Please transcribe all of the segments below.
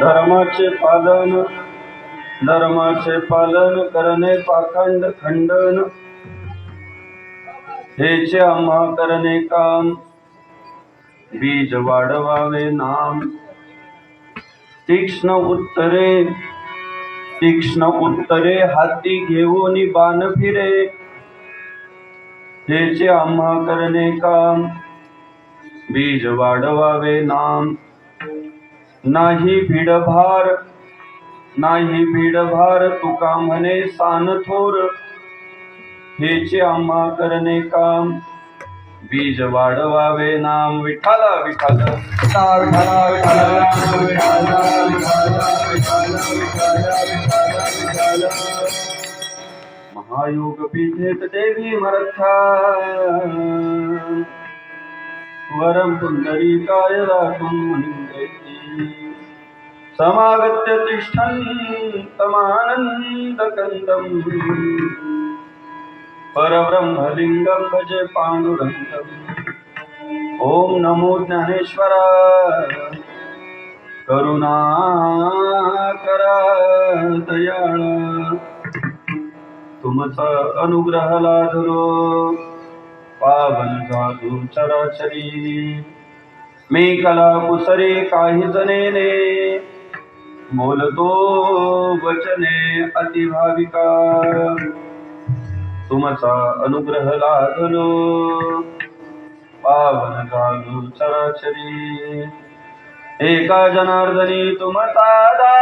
धर्माचे पालन धर्माचे पालन करणे पाखंड खंडन. हेचे आम्हा करणे काम बीज वाढवावे नाम. तीक्ष्ण उत्तरे तीक्ष्ण उत्तरे हाती घेऊन बाण फिरे. हेचे आम्हा करणे काम बीज वाढवावे नाम. नाही भीडभार नाही भीडभार तुका म्हणे सान थोर. हेचे आम्हा करणे काम. बीज वाढवावे नाम. विठाला विठाल महायोग पीठेत देवी मरथा वरं पुंडरीकाय राखून मुनिंदेती समागत्य तिष्ठन्तमानन्दकन्दम् परब्रह्मलिङ्गं भजे पाण्डुरङ्गम्। ॐ नमो ज्ञानेश्वरा करुणाकरा दयाळा तुमचा अनुग्रह लाधरो पावन साधू चराचरी मी कला कुसरे काही जनेने बोलतो वचने अतिभाविका. तुमचा अनुग्रह लाधलो पावन झालो चराचरी एका जनार्दनी तुमचा दा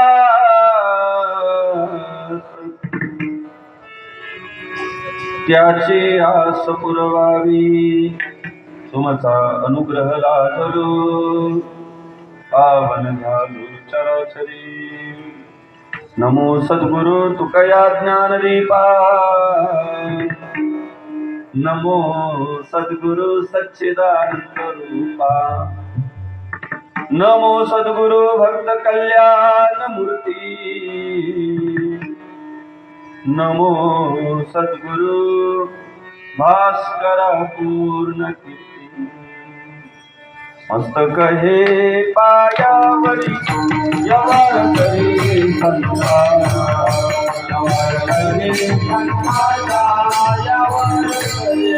त्याची आस पुरवावी. तुमचा अनुग्रह लाधलो पावन घालू चराचरी. नमो सद्गुरु तुकया ज्ञानदीपा नमो सद्गुरु सच्चिदानंद रूपा. नमो सद्गुरु भक्त कल्याण मूर्ती. नमो सद्गुरु भास्कर पूर्ण मस्तक हे पायावरी यवार यवार यवार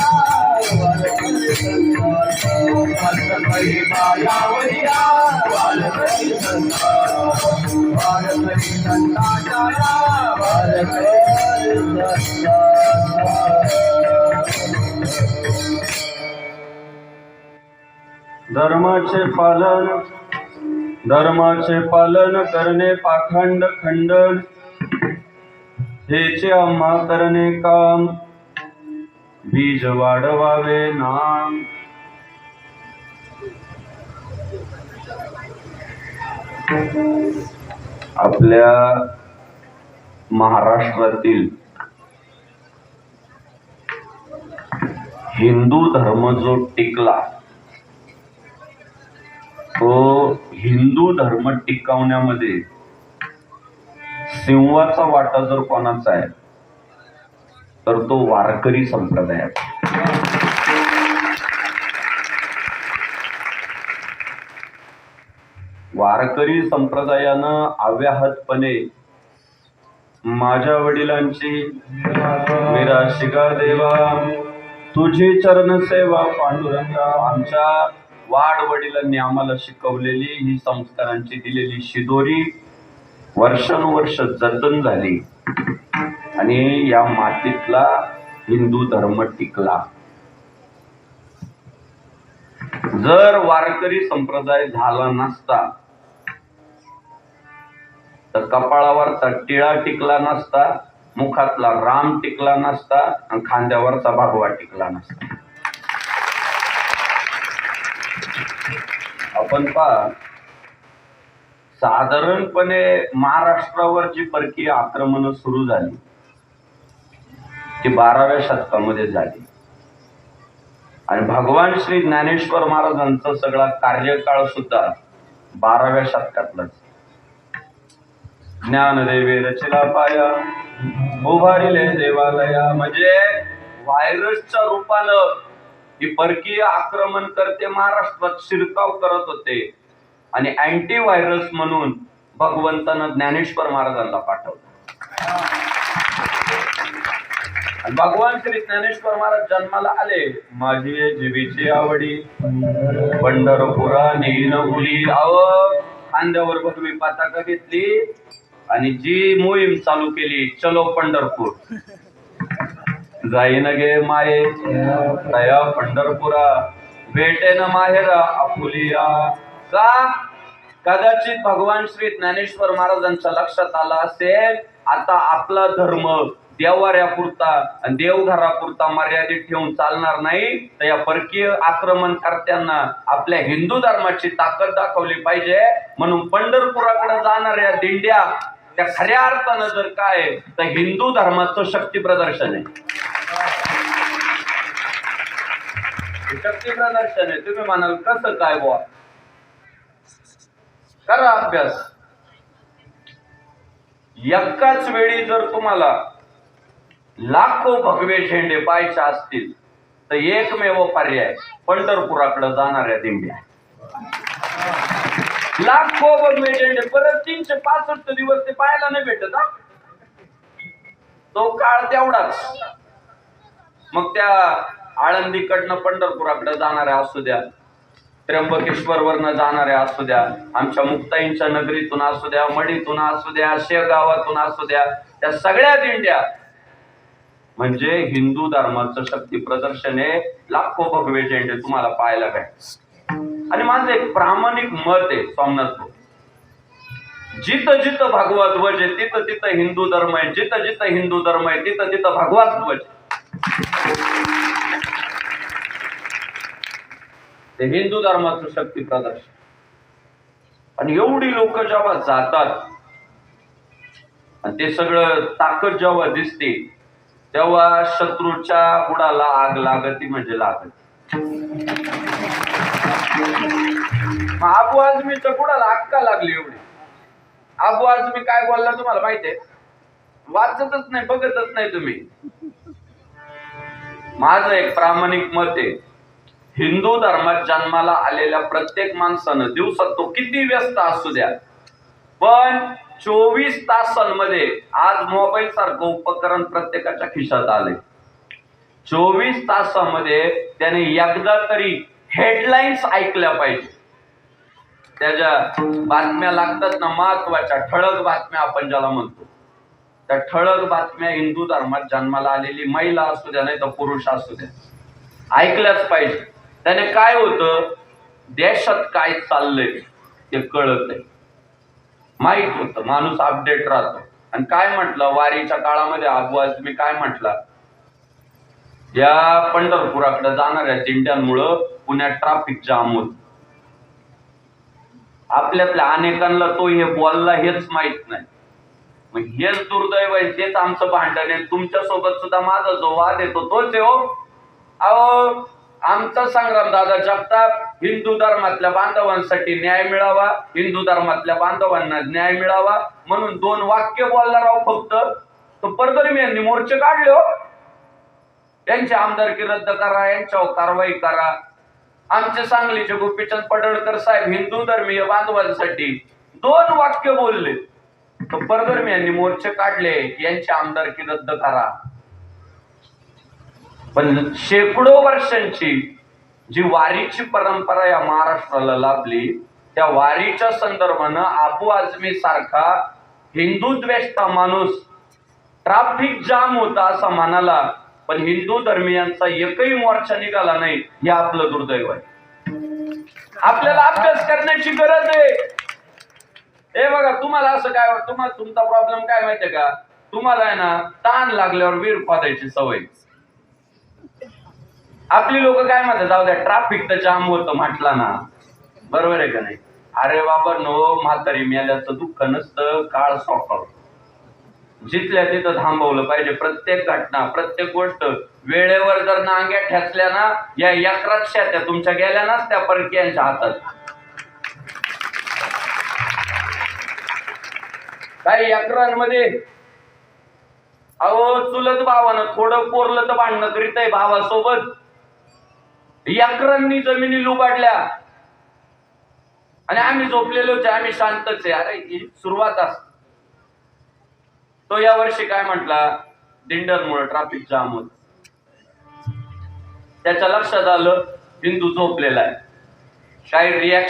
धर्माचे पालन धर्माचे पालन करणे पाखंड खंडन. हेचे आम्हा करणे काम बीज वाढवावे नाम. आपल्या महाराष्ट्रातील हिंदू धर्म जो टिकला तो हिंदू धर्म टिकवण्यामध्ये सिंहाचा वाटा जर कोणाचा आहे तर तो वारकरी संप्रदायाचा वारकरी संप्रदायानं अव्याहतपणे माझ्या वडिलांची मेरा देवा तुझी चरण सेवा पांडुरंगा आमच्या वाड वडिलांनी आम्हाला शिकवलेली ही संस्कारांची दिलेली शिदोरी वर्षानुवर्ष जतन झाली. आणि या मातीतला हिंदू धर्म टिकला. जर वारकरी संप्रदाय झाला नसता तर कपाळावरचा टिळा टिकला नसता मुखातला राम टिकला नसता आणि खांद्यावरचा भगवा टिकला नसता. आपण पहा साधारणपणे महाराष्ट्रावर जी परकीय आक्रमण सुरू झाली ती बाराव्या शतकामध्ये झाली. आणि भगवान श्री ज्ञानेश्वर महाराजांचा सगळा कार्यकाळ सुद्धा बाराव्या शतकातलाच. ज्ञानदेवे रचिला पाया उभारिले देवालया. म्हणजे व्हायरसच्या रूपानं ही परकीय आक्रमण करते महाराष्ट्रात शिरकाव करत होते. आणि अँटी व्हायरस म्हणून भगवंतानं ज्ञानेश्वर महाराजांना पाठवलं. भगवान श्री ज्ञानेश्वर महाराज जन्माला आले. माझी जीवीची आवडी. पंढरपुरा नेईन उली. आव खांद्यावर भगवी पताका घेतली. आणि जी मोहीम चालू केली चलो पंढरपूर. जाईन गे माये दया पंढरपुरा. भेटेन माहेरा अपुलिया. का? कदाचित भगवान श्री ज्ञानेश्वर महाराजांच्या लक्षात आला असेल आता आपला धर्म देवाऱ्यापुरता आणि देवघरापुरता मर्यादित ठेवून चालणार नाही तर या परकीय आक्रमणकर्त्यांना आपल्या हिंदू धर्माची ताकद दाखवली पाहिजे. म्हणून पंढरपुराकडे जाणाऱ्या दिंड्या त्या खऱ्या अर्थानं जर काय तर हिंदू धर्माचं शक्ती प्रदर्शन आहे. शक्ती प्रदर्शन आहे. तुम्ही म्हणाल कसं काय बुवा? करा अभ्यास. एकाच वेळी जर तुम्हाला लाखो भगवे झेंडे पाहायचे असतील तर एकमेव पर्याय पंढरपुराकडे जाणाऱ्या दिंड्या. लाखो भगवे झेंडे परत तीनशे पासष्ट दिवस ते पाहायला नाही भेटत हा. तो काळ तेवढाच. मग त्या आळंदीकडनं पंढरपुराकडे जाणाऱ्या असू द्या त्र्यंबकेश्वर वरनं जाणाऱ्या असू द्या आमच्या मुक्ताईंच्या नगरीतून असू द्या मडीतून असू द्या शेगावातून असू द्या त्या सगळ्या दिंड्या म्हणजे हिंदू धर्माचं शक्ती प्रदर्शन हे लाखो भगवे झेंडे तुम्हाला पाहायला काय आणि माझं एक प्रामाणिक मत आहे सोमनाथ जिथं जिथं भगवा ध्वज आहे तिथं तिथं हिंदू धर्म आहे जिथं जिथं हिंदू धर्म आहे तिथं तिथं भगवा ध्वज ते हिंदू धर्माचं शक्ती प्रदर्शन. आणि एवढी लोक जेव्हा जातात आणि ते सगळं ताकद जेव्हा दिसते तेव्हा शत्रूच्या बुडाला आग लागती म्हणजे लागत. आबू आजमीच्या बुडाला आग का लागली एवढी? आबू आजमी काय बोलला तुम्हाला माहितीये वाचतच नाही बघतच नाही तुम्ही. माझं एक प्रामाणिक मत आहे. हिंदू धर्मात जन्माला आलेल्या प्रत्येक माणसानं दिवसात तो किती व्यस्त असू द्या. पण चोवीस तासांमध्ये आज मोबाईल सारखं उपकरण प्रत्येकाच्या खिशात आले चोवीस तासामध्ये त्याने एकदा तरी हेडलाईन्स ऐकल्या पाहिजे. त्याच्या बातम्या लागतात ना महत्त्वाच्या ठळक बातम्या आपण ज्याला म्हणतो. त्या ठळक बातम्या हिंदू धर्मात जन्माला आलेली महिला असू द्या नाही तर पुरुष असू द्या ऐकल्याच पाहिजे. त्याने काय होतं? देशात काय चाललंय ते कळत नाही. माहीत होतं माणूस अपडेट राहतो. आणि काय म्हटलं? वारीच्या काळामध्ये आबू तुम्ही काय म्हटला? या पंढरपुराकडे जाणाऱ्या दिंड्यांमुळं पुण्यात ट्रॅफिक जाम होत. आपल्यातल्या अनेकांना तो हे बोलला हेच माहीत नाही. मग हेच दुर्दैव आहे तेच आमचं भांडण आहे. तुमच्यासोबत सुद्धा माझा जो वाद येतो तोच आहे हो. अहो आमचा संग्राम दादा जगताप हिंदू धर्मातल्या बांधवांसाठी न्याय मिळावा हिंदू धर्मातल्या बांधवांना न्याय मिळावा म्हणून दोन वाक्य बोलला राव फक्त. तर यांनी मोर्चे काढले हो. यांची आमदारकी रद्द करा यांच्यावर कारवाई करा. आमचे सांगलीचे गोपीचंद पडळकर साहेब हिंदू धर्मीय बांधवांसाठी दोन वाक्य बोलले. तर परदरमी यांनी मोर्चे काढले यांची आमदारकी रद्द करा. पण शेकडो वर्षांची जी वारीची परंपरा या महाराष्ट्राला लाभली त्या वारीच्या संदर्भानं आबू आजमी सारखा हिंदू द्वेष्टा माणूस ट्राफिक जाम होता असा म्हणाला पण हिंदू धर्मियांचा एकही मोर्चा निघाला नाही हे आपलं दुर्दैव आहे. आपल्याला अभ्यास करण्याची गरज आहे. हे बघा तुम्हाला असं काय तुम्हाला तुमचा प्रॉब्लेम काय माहितीये का? तुम्हाला आहे ना ताण लागल्यावर वीर पादायची सवय. आपली लोक काय म्हणतात जाऊ द्या ट्राफिक तर जाम होतं म्हटला ना. बरोबर आहे का नाही? अरे बाबा नो म्हातारी मेल्याचं दुःख नसतं काळ सोपाव जिथल्या तिथं थांबवलं पाहिजे प्रत्येक घटना प्रत्येक गोष्ट वेळेवर जर नांग्या ठेचल्या ना या यक्रात त्या तुमच्या गेल्या नाच त्या परकीयांच्या हातात. काही यक्रांमध्ये अहो चुलत भावानं थोडं कोरलं तर भांडणं करीत आहे भावासोबत. यक्रांनी जमिनी लुबाडल्या. आणि आम्ही झोपलेलो होते आम्ही शांतच आहे. अरे ही सुरुवात असते तो या वर्षी काय म्हटला? दिंडरमुळे ट्राफिक जाम होत. त्याच्या लक्षात आलं बिंदू झोपलेला आहे. काही रिॲक्शन